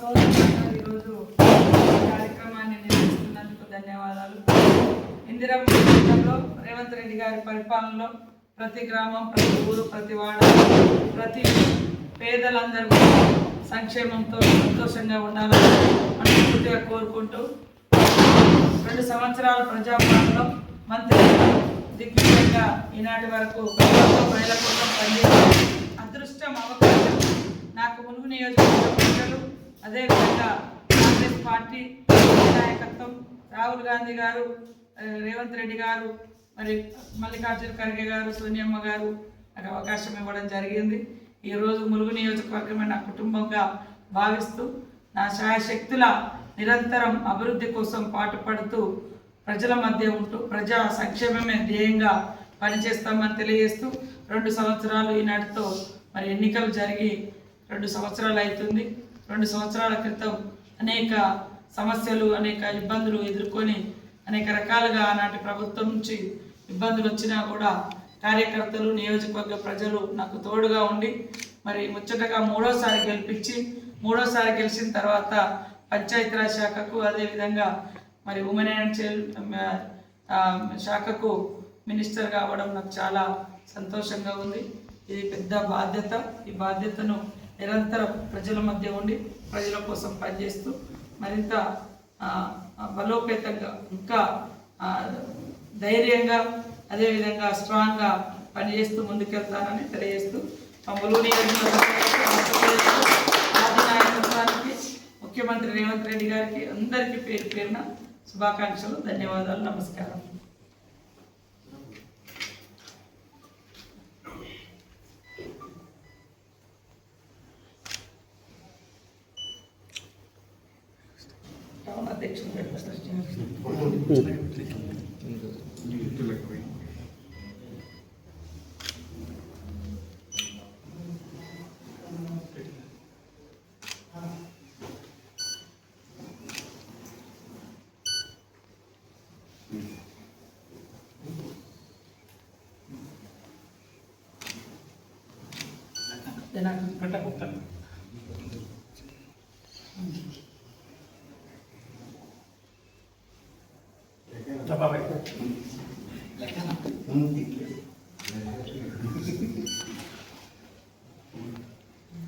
సోదరు ఈరోజు కార్యక్రమాన్ని నిర్వహిస్తున్నందుకు ధన్యవాదాలు. ఇందిరమ్మ కేంద్రంలో రేవంత్ రెడ్డి గారి పరిపాలనలో ప్రతి గ్రామం ప్రతి ఊరు ప్రతి వాడ ప్రతి పేదలందరూ సంక్షేమంతో సంతోషంగా ఉండాలని మనస్ఫూర్తిగా కోరుకుంటూ రెండు సంవత్సరాల ప్రజాపాలనలో మంత్రి దిగ్విజయంగా ఈనాటి వరకు ప్రజల కోసం పనిచేసి అదృష్టం అవకాశం నాకు మునుగు నియోజకవర్గ ప్రజలు అదేవిధంగా కాంగ్రెస్ పార్టీ నాయకత్వం రాహుల్ గాంధీ గారు రేవంత్ రెడ్డి గారు మరి మల్లికార్జున ఖర్గే గారు సోనియమ్మ గారు నాకు అవకాశం ఇవ్వడం జరిగింది. ఈరోజు ములుగు నియోజకవర్గమే నా కుటుంబంగా భావిస్తూ నా శాయశక్తుల నిరంతరం అభివృద్ధి కోసం పాటుపడుతూ ప్రజల మధ్య ఉంటూ ప్రజా సంక్షేమమే ధ్యేయంగా పనిచేస్తామని తెలియజేస్తూ రెండు సంవత్సరాలు ఈనాటితో మరి ఎన్నికలు జరిగి రెండు సంవత్సరాలు అవుతుంది. రెండు సంవత్సరాల క్రితం అనేక సమస్యలు అనేక ఇబ్బందులు ఎదుర్కొని అనేక రకాలుగా ఆనాటి ప్రభుత్వం నుంచి ఇబ్బందులు వచ్చినా కూడా కార్యకర్తలు నియోజకవర్గ ప్రజలు నాకు తోడుగా ఉండి మరి ముచ్చటగా మూడోసారి గెలిపించి మూడోసారి గెలిచిన తర్వాత పంచాయతీరాజ్ శాఖకు అదేవిధంగా మరి ఉమెన్ అండ్ చైల్డ్ శాఖకు మినిస్టర్ కావడం నాకు చాలా సంతోషంగా ఉంది. ఇది పెద్ద బాధ్యత. ఈ బాధ్యతను నిరంతరం ప్రజల మధ్య ఉండి ప్రజల కోసం పనిచేస్తూ మరింత బలోపేతంగా ఇంకా ధైర్యంగా అదేవిధంగా స్ట్రాంగ్గా పనిచేస్తూ ముందుకెళ్తానని తెలియజేస్తూ మా నాయకత్వానికి ముఖ్యమంత్రి రేవంత్ రెడ్డి గారికి అందరికీ పేరు పేరున శుభాకాంక్షలు ధన్యవాదాలు నమస్కారం. టౌన్ అధ్యక్షులు జనార్దన్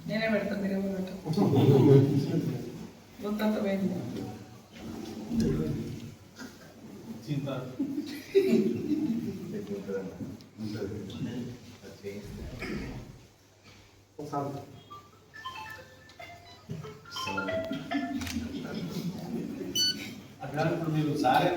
నేనే పెడతాను మీరే గొంతంత పోయింది. ఇప్పుడు మీరు సారే